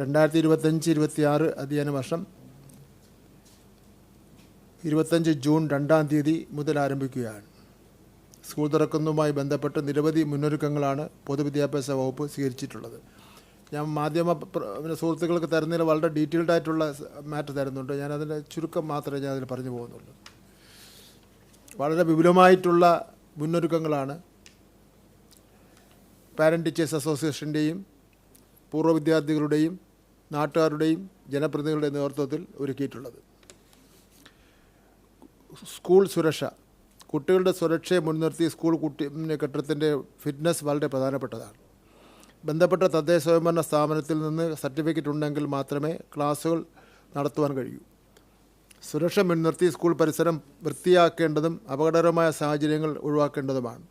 രണ്ടായിരത്തി ഇരുപത്തഞ്ച് ഇരുപത്തി ആറ് അധ്യയന വർഷം ഇരുപത്തഞ്ച് ജൂൺ രണ്ടാം തീയതി മുതൽ ആരംഭിക്കുകയാണ്. സ്കൂൾ തുറക്കുന്നതുമായി ബന്ധപ്പെട്ട് നിരവധി മുന്നൊരുക്കങ്ങളാണ് പൊതുവിദ്യാഭ്യാസ വകുപ്പ് സ്വീകരിച്ചിട്ടുള്ളത്. ഞാൻ മാധ്യമ സുഹൃത്തുക്കൾക്ക് തരുന്നതിൽ വളരെ ഡീറ്റെയിൽഡ് ആയിട്ടുള്ള മാറ്റർ തരുന്നുണ്ട്. ഞാൻ അതിന്റെ ചുരുക്കം മാത്രമേ ഞാൻ അതിൽ പറഞ്ഞു പോകുന്നുള്ളൂ. വളരെ വിപുലമായിട്ടുള്ള മുന്നൊരുക്കങ്ങളാണ് പാരന്റ് ടീച്ചേഴ്സ് അസോസിയേഷന്റെയും പൂർവ വിദ്യാർത്ഥികളുടെയും നാട്ടുകാരുടെയും ജനപ്രതിനിധികളുടെയും നേതൃത്വത്തിൽ ഒരുക്കിയിട്ടുള്ളത്. സ്കൂൾ സുരക്ഷ. കുട്ടികളുടെ സുരക്ഷയെ മുൻനിർത്തി സ്കൂൾ കുട്ടി കെട്ടിടത്തിന്റെ ഫിറ്റ്നസ് വളരെ പ്രധാനപ്പെട്ടതാണ്. ബന്ധപ്പെട്ട തദ്ദേശ സ്വയംഭരണ സ്ഥാപനത്തിൽ നിന്ന് സർട്ടിഫിക്കറ്റ് ഉണ്ടെങ്കിൽ മാത്രമേ ക്ലാസ്സുകൾ നടത്തുവാൻ കഴിയൂ. സുരക്ഷ മുൻനിർത്തി സ്കൂൾ പരിസരം വൃത്തിയാക്കേണ്ടതും അപകടകരമായ സാഹചര്യങ്ങൾ ഒഴിവാക്കേണ്ടതുമാണ്.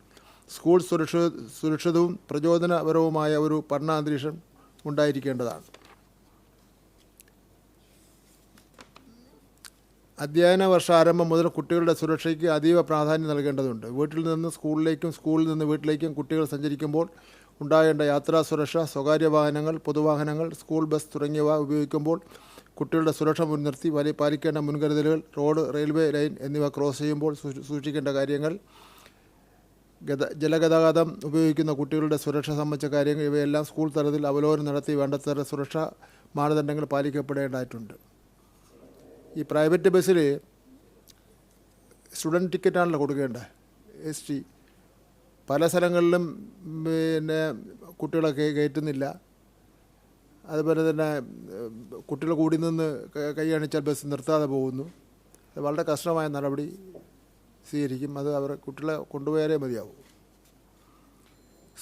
സ്കൂൾ സുരക്ഷ സുരക്ഷിതവും പ്രചോദനപരവുമായ ഒരു പഠനാന്തരീക്ഷം ഉണ്ടായിരിക്കേണ്ടതാണ്. അധ്യയന വർഷാരംഭം മുതൽ കുട്ടികളുടെ സുരക്ഷയ്ക്ക് അതീവ പ്രാധാന്യം നൽകേണ്ടതുണ്ട്. വീട്ടിൽ നിന്ന് സ്കൂളിലേക്കും സ്കൂളിൽ നിന്ന് വീട്ടിലേക്കും കുട്ടികൾ സഞ്ചരിക്കുമ്പോൾ ഉണ്ടാകേണ്ട യാത്രാ സുരക്ഷ സ്വകാര്യ വാഹനങ്ങൾ പൊതുവാഹനങ്ങൾ സ്കൂൾ ബസ് തുടങ്ങിയവ ഉപയോഗിക്കുമ്പോൾ കുട്ടികളുടെ സുരക്ഷ മുൻനിർത്തി വലിയ പാലിക്കേണ്ട മുൻകരുതലുകൾ റോഡ് റെയിൽവേ ലൈൻ എന്നിവ ക്രോസ് ചെയ്യുമ്പോൾ സൂക്ഷിക്കേണ്ട കാര്യങ്ങൾ ഗത ജലഗതാഗതം ഉപയോഗിക്കുന്ന കുട്ടികളുടെ സുരക്ഷ സംബന്ധിച്ച കാര്യങ്ങൾ ഇവയെല്ലാം സ്കൂൾ തലത്തിൽ അവലോകനം നടത്തി വേണ്ടത്ര സുരക്ഷാ മാനദണ്ഡങ്ങൾ പാലിക്കപ്പെടേണ്ടതായിട്ടുണ്ട്. ഈ പ്രൈവറ്റ് ബസ്സിൽ സ്റ്റുഡന്റ് ടിക്കറ്റാണല്ലോ കൊടുക്കേണ്ടത്. S T. പല സ്ഥലങ്ങളിലും പിന്നെ കുട്ടികളൊക്കെ കയറ്റുന്നില്ല. അതുപോലെ തന്നെ കുട്ടികൾ കൂടി നിന്ന് കൈ അണിച്ചാൽ ബസ് നിർത്താതെ പോകുന്നു. അത് വളരെ കഷ്ടമായ നടപടി സ്വീകരിക്കും. അത് അവർ കുട്ടികളെ കൊണ്ടുപോയാലേ മതിയാവും.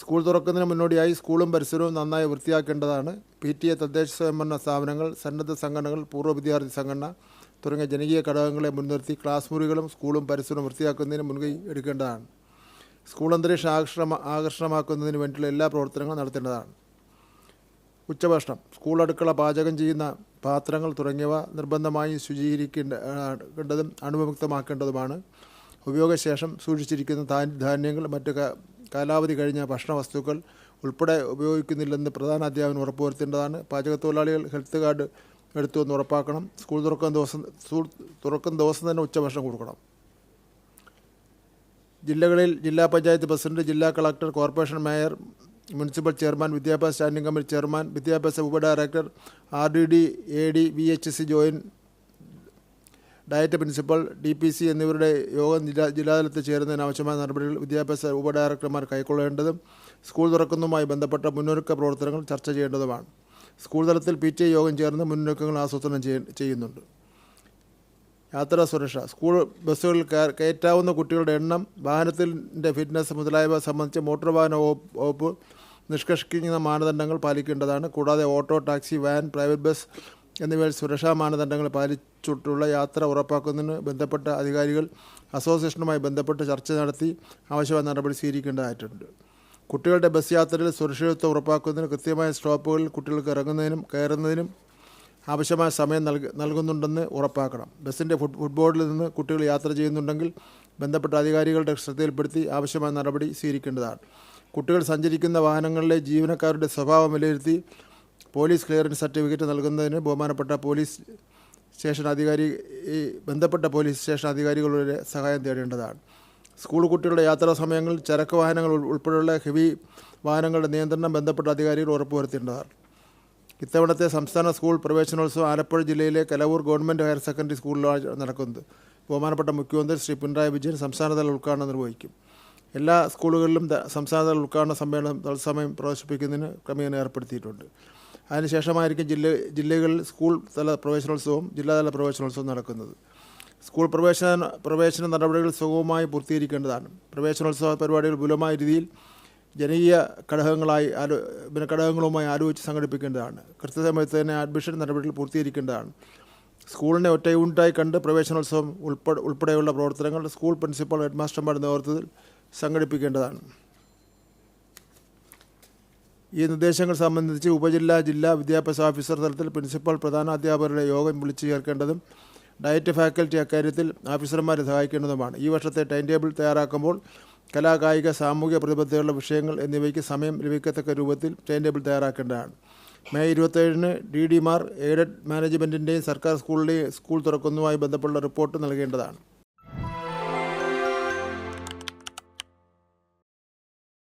സ്കൂൾ തുറക്കുന്നതിന് മുന്നോടിയായി സ്കൂളും പരിസരവും നന്നായി വൃത്തിയാക്കേണ്ടതാണ്. പി ടി എ തദ്ദേശ സ്വയംഭരണ സ്ഥാപനങ്ങൾ സന്നദ്ധ സംഘടനകൾ പൂർവ വിദ്യാർത്ഥി സംഘടന തുടങ്ങിയ ജനകീയ ഘടകങ്ങളെ മുൻനിർത്തി ക്ലാസ് മുറികളും സ്കൂളും പരിസരവും വൃത്തിയാക്കുന്നതിന് മുൻകൈ എടുക്കേണ്ടതാണ്. സ്കൂൾ അന്തരീക്ഷം ആകർഷണ ആകർഷണമാക്കുന്നതിന് വേണ്ടിയുള്ള എല്ലാ പ്രവർത്തനങ്ങളും നടത്തേണ്ടതാണ്. ഉച്ചഭക്ഷണം സ്കൂൾ അടുക്കള പാചകം ചെയ്യുന്ന പാത്രങ്ങൾ തുടങ്ങിയവ നിർബന്ധമായി ശുചീകരിക്കേണ്ടതും അണുവിമുക്തമാക്കേണ്ടതുമാണ്. ഉപയോഗശേഷം സൂക്ഷിച്ചിരിക്കുന്ന ധാന്യങ്ങൾ മറ്റ് കാലാവധി കഴിഞ്ഞ ഭക്ഷണ വസ്തുക്കൾ ഉൾപ്പെടെ ഉപയോഗിക്കുന്നില്ലെന്ന് പ്രധാന അധ്യാപകൻ ഉറപ്പുവരുത്തേണ്ടതാണ്. പാചകത്തൊഴിലാളികൾ ഹെൽത്ത് കാർഡ് എടുത്തു എന്ന് ഉറപ്പാക്കണം. സ്കൂൾ തുറക്കുന്ന ദിവസം സ്കൂൾ തുറക്കുന്ന ദിവസം തന്നെ ഉച്ചഭക്ഷണം കൊടുക്കണം. ജില്ലകളിൽ ജില്ലാ പഞ്ചായത്ത് പ്രസിഡന്റ് ജില്ലാ collector corporation mayor municipal chairman വിദ്യാഭ്യാസ സ്റ്റാൻഡിംഗ് കമ്മിറ്റി ചെയർമാൻ വിദ്യാഭ്യാസ ഉപ director R D D A D V H C joint diet principal D P C എന്നിവരുടെ യോഗം ജില്ലാ ജില്ലാതലത്തിൽ ചേരുന്നതിന് ആവശ്യമായ നടപടികൾ വിദ്യാഭ്യാസ ഉപ ഡയറക്ടർമാർ കൈക്കൊള്ളേണ്ടതും സ്കൂൾ തുറക്കുന്നതുമായി ബന്ധപ്പെട്ട മുന്നൊരുക്ക പ്രവർത്തനങ്ങൾ ചർച്ച ചെയ്യേണ്ടതുമാണ്. സ്കൂൾ തലത്തിൽ പി ടി എ യോഗം ചേർന്ന് മുന്നൊരുക്കങ്ങൾ ആസൂത്രണം ചെയ്യ- ചെയ്യുന്നുണ്ട്. യാത്രാ സുരക്ഷ സ്കൂൾ ബസ്സുകളിൽ കയറ്റാവുന്ന കുട്ടികളുടെ എണ്ണം വാഹനത്തിന്റെ ഫിറ്റ്നസ് മുതലായവ സംബന്ധിച്ച് മോട്ടോർ വാഹന വകുപ്പ് നിഷ്കർഷിക്കുന്ന മാനദണ്ഡങ്ങൾ പാലിക്കേണ്ടതാണ്. കൂടാതെ auto taxi van private bus എന്നിവയിൽ സുരക്ഷാ മാനദണ്ഡങ്ങൾ പാലിച്ചിട്ടുള്ള യാത്ര ഉറപ്പാക്കുന്നതിന് ബന്ധപ്പെട്ട അധികാരികൾ അസോസിയേഷനുമായി ബന്ധപ്പെട്ട് ചർച്ച നടത്തി ആവശ്യമായ നടപടി സ്വീകരിക്കേണ്ടതായിട്ടുണ്ട്. കുട്ടികളുടെ ബസ് യാത്രയിൽ സുരക്ഷിതത്വം ഉറപ്പാക്കുന്നതിന് കൃത്യമായ സ്റ്റോപ്പുകളിൽ കുട്ടികൾക്ക് ഇറങ്ങുന്നതിനും കയറുന്നതിനും ആവശ്യമായ സമയം നൽകി നൽകുന്നുണ്ടെന്ന് ഉറപ്പാക്കണം. ബസ്സിന്റെ ഫുട് ഫുട്ബോർഡിൽ നിന്ന് കുട്ടികൾ യാത്ര ചെയ്യുന്നുണ്ടെങ്കിൽ ബന്ധപ്പെട്ട അധികാരികളുടെ ശ്രദ്ധയിൽപ്പെടുത്തി ആവശ്യമായ നടപടി സ്വീകരിക്കേണ്ടതാണ്. കുട്ടികൾ സഞ്ചരിക്കുന്ന വാഹനങ്ങളിലെ ജീവനക്കാരുടെ സ്വഭാവം വിലയിരുത്തി പോലീസ് ക്ലിയറൻസ് സർട്ടിഫിക്കറ്റ് നൽകുന്നതിന് ബഹുമാനപ്പെട്ട പോലീസ് സ്റ്റേഷൻ അധികാരി ബന്ധപ്പെട്ട പോലീസ് സ്റ്റേഷൻ അധികാരികളുടെ സഹായം തേടേണ്ടതാണ്. സ്കൂൾ കുട്ടികളുടെ യാത്രാ സമയങ്ങളിൽ ചരക്ക് വാഹനങ്ങൾ ഉൾപ്പെടെയുള്ള ഹെവി വാഹനങ്ങളുടെ നിയന്ത്രണം ബന്ധപ്പെട്ട അധികാരികൾ ഉറപ്പുവരുത്തിയിട്ടുണ്ട് ഇത്തവണത്തെ സംസ്ഥാന സ്കൂൾ പ്രവേശനോത്സവം ആലപ്പുഴ ജില്ലയിലെ കലവൂർ ഗവൺമെന്റ് ഹയർ സെക്കൻഡറി സ്കൂളിലാണ് നടക്കുന്നത്. ബഹുമാനപ്പെട്ട മുഖ്യമന്ത്രി ശ്രീ പിണറായി വിജയൻ സംസ്ഥാനതല ഉദ്ഘാടനം നിർവഹിക്കും. എല്ലാ സ്കൂളുകളിലും സംസ്ഥാനതല ഉദ്ഘാടന സമ്മേളനം തത്സമയം പ്രദർശിപ്പിക്കുന്നതിന് ക്രമീകരണം ഏർപ്പെടുത്തിയിട്ടുണ്ട്. അതിനുശേഷമായിരിക്കും ജില്ല ജില്ലകളിൽ സ്കൂൾ തല പ്രവേശനോത്സവവും ജില്ലാതല പ്രവേശനോത്സവവും നടക്കുന്നത്. സ്കൂൾ പ്രവേശന പ്രവേശന നടപടികൾ സുഗമമായി പൂർത്തീകരിക്കേണ്ടതാണ്. പ്രവേശനോത്സവ പരിപാടികൾ വിപുലമായ രീതിയിൽ ജനകീയ ഘടകങ്ങളായി ആലോ പിന്നെ ഘടകങ്ങളുമായി ആലോചിച്ച് സംഘടിപ്പിക്കേണ്ടതാണ്. കൃത്യസമയത്ത് തന്നെ അഡ്മിഷൻ നടപടികൾ പൂർത്തീകരിക്കേണ്ടതാണ്. സ്കൂളിനെ ഒറ്റ യൂണിറ്റായി കണ്ട് പ്രവേശനോത്സവം ഉൾപ്പെടെ ഉൾപ്പെടെയുള്ള പ്രവർത്തനങ്ങൾ സ്കൂൾ പ്രിൻസിപ്പൽ ഹെഡ്മാസ്റ്റർമാരുടെ നേതൃത്വത്തിൽ സംഘടിപ്പിക്കേണ്ടതാണ്. ഈ നിർദ്ദേശങ്ങൾ സംബന്ധിച്ച് ഉപജില്ലാ ജില്ലാ വിദ്യാഭ്യാസ ഓഫീസർ തലത്തിൽ പ്രിൻസിപ്പൽ പ്രധാന അധ്യാപകരുടെ യോഗം വിളിച്ചു ചേർക്കേണ്ടതും ഡയറ്റ് ഫാക്കൽറ്റി അക്കാര്യത്തിൽ ഓഫീസർമാരെ സഹായിക്കേണ്ടതുമാണ്. ഈ വർഷത്തെ ടൈം ടേബിൾ തയ്യാറാക്കുമ്പോൾ കലാകായിക സാമൂഹിക പ്രതിബദ്ധതയുള്ള വിഷയങ്ങൾ എന്നിവയ്ക്ക് സമയം ലഭിക്കത്തക്ക രൂപത്തിൽ ടൈം ടേബിൾ തയ്യാറാക്കേണ്ടതാണ്. മെയ് ഇരുപത്തേഴിന് ഡി ഡിമാർ എയ്ഡഡ് മാനേജ്മെന്റിന്റെയും സർക്കാർ സ്കൂളിലെയും സ്കൂൾ തുറക്കുന്നതുമായി ബന്ധപ്പെട്ട റിപ്പോർട്ട് നൽകേണ്ടതാണ്.